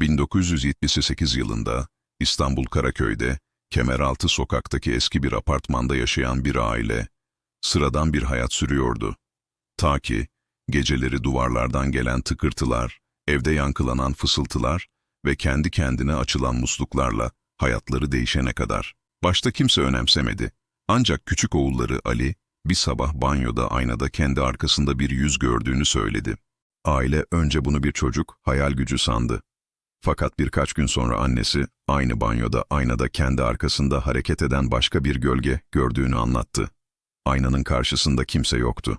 1978 yılında İstanbul Karaköy'de Kemeraltı sokaktaki eski bir apartmanda yaşayan bir aile sıradan bir hayat sürüyordu. Ta ki geceleri duvarlardan gelen tıkırtılar, evde yankılanan fısıltılar ve kendi kendine açılan musluklarla hayatları değişene kadar. Başta kimse önemsemedi. Ancak küçük oğulları Ali bir sabah banyoda aynada kendi arkasında bir yüz gördüğünü söyledi. Aile önce bunu bir çocuk hayal gücü sandı. Fakat birkaç gün sonra annesi aynı banyoda aynada kendi arkasında hareket eden başka bir gölge gördüğünü anlattı. Aynanın karşısında kimse yoktu.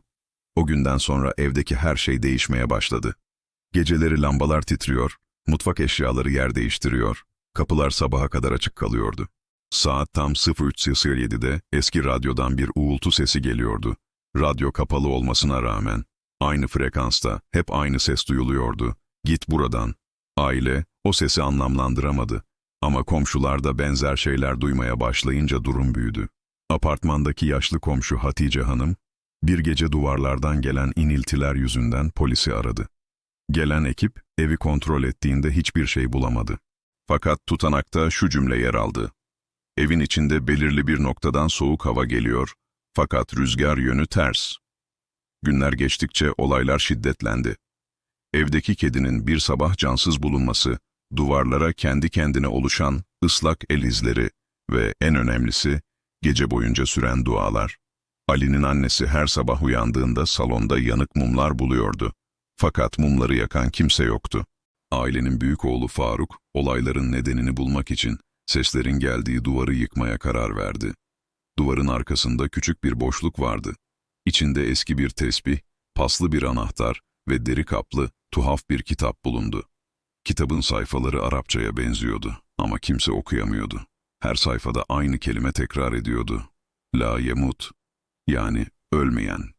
O günden sonra evdeki her şey değişmeye başladı. Geceleri lambalar titriyor, mutfak eşyaları yer değiştiriyor, kapılar sabaha kadar açık kalıyordu. Saat tam 03.07'de eski radyodan bir uğultu sesi geliyordu. Radyo kapalı olmasına rağmen aynı frekansta hep aynı ses duyuluyordu. Git buradan. Aile o sesi anlamlandıramadı. Ama komşular da benzer şeyler duymaya başlayınca durum büyüdü. Apartmandaki yaşlı komşu Hatice Hanım, bir gece duvarlardan gelen iniltiler yüzünden polisi aradı. Gelen ekip evi kontrol ettiğinde hiçbir şey bulamadı. Fakat tutanakta şu cümle yer aldı. Evin içinde belirli bir noktadan soğuk hava geliyor, fakat rüzgar yönü ters. Günler geçtikçe olaylar şiddetlendi. Evdeki kedinin bir sabah cansız bulunması, duvarlara kendi kendine oluşan ıslak el izleri ve en önemlisi gece boyunca süren dualar. Ali'nin annesi her sabah uyandığında salonda yanık mumlar buluyordu. Fakat mumları yakan kimse yoktu. Ailenin büyük oğlu Faruk, olayların nedenini bulmak için seslerin geldiği duvarı yıkmaya karar verdi. Duvarın arkasında küçük bir boşluk vardı. İçinde eski bir tesbih, paslı bir anahtar ve deri kaplı, tuhaf bir kitap bulundu. Kitabın sayfaları Arapçaya benziyordu ama kimse okuyamıyordu. Her sayfada aynı kelime tekrar ediyordu. La yemut, yani ölmeyen.